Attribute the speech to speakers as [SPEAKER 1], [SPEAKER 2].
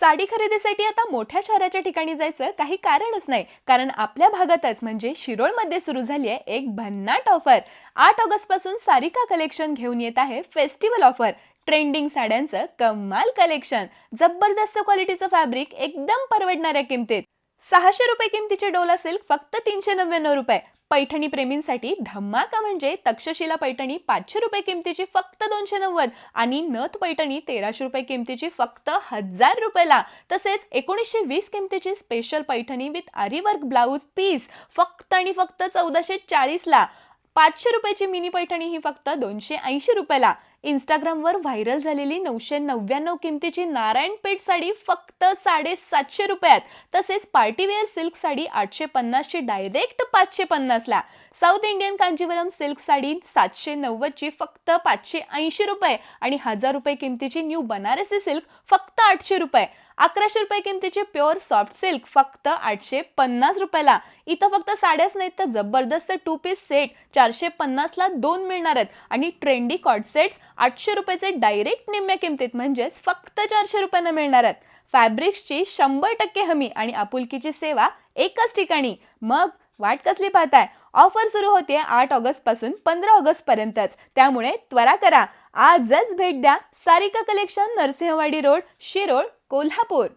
[SPEAKER 1] साडी खरेदीसाठी आता मोठ्या शहराच्या ठिकाणी जायचं काही कारणच नाही. कारण आपल्या भागातच म्हणजे शिरोळमध्ये सुरू झाली आहे एक भन्नाट ऑफर आठ ऑगस्टपासून सारिका कलेक्शन घेऊन येत आहे फेस्टिवल ऑफर ट्रेंडिंग साड्यांचं कमाल कलेक्शन जबरदस्त क्वालिटीचं फॅब्रिक एकदम परवडणाऱ्या किमतीत. सहाशे रुपये किमतीचे डोला सिल्क फक्त तीनशे नव्याण्णव रुपये. पैठणी प्रेमींसाठी धमाका म्हणजे तक्षशिला पैठणी पाचशे रुपये किमतीची फक्त दोनशे नव्वद आणि नथ पैठणी तेराशे रुपये किमतीची फक्त हजार रुपयाला. तसेच एकोणीसशे वीस किमतीची special Paithani with aari work blouse piece फक्त आणि फक्त चौदाशे चाळीसला. पाचशे रुपयाची मिनी पैठणी ही फक्त दोनशे ऐंशी रुपयाला. इंस्टाग्रामवर व्हायरल झालेली नऊशे नव्याण्णव किमतीची नारायणपेठ साडी फक्त साडेसातशे रुपयात. तसेच पार्टीवेअर सिल्क साडी आठशे पन्नासची डायरेक्ट पाचशे पन्नासला. South Indian Kanjeevaram silk sari सातशे नव्वदची फक्त पाचशे ऐंशी रुपये आणि हजार रुपये किमतीची न्यू बनारसी सिल्क फक्त आठशे रुपये. अकराशे रुपये किमतीचे प्युअर सॉफ्ट सिल्क फक्त आठशे पन्नास रुपयाला. इथं फक्त साड्याच नाहीत तर जबरदस्त टू पीस सेट चारशे पन्नासला दोन मिळणार आहेत. आणि ट्रेंडी कॉट सेट्स आठशे रुपयाचे डायरेक्ट निम्म्या किमतीत म्हणजेच फक्त चारशे रुपयांना मिळणार आहेत. फॅब्रिक्सची शंभर टक्के हमी आणि आपुलकीची सेवा एकाच ठिकाणी. मग वाट कसली पाहताय? ऑफर सुरू होते आठ ऑगस्टपासून पंधरा ऑगस्ट पर्यंतच. त्यामुळे त्वरा करा. आजच भेट द्या सारिका कलेक्शन नरसिंहवाडी रोड शिरोळ कोल्हापूर.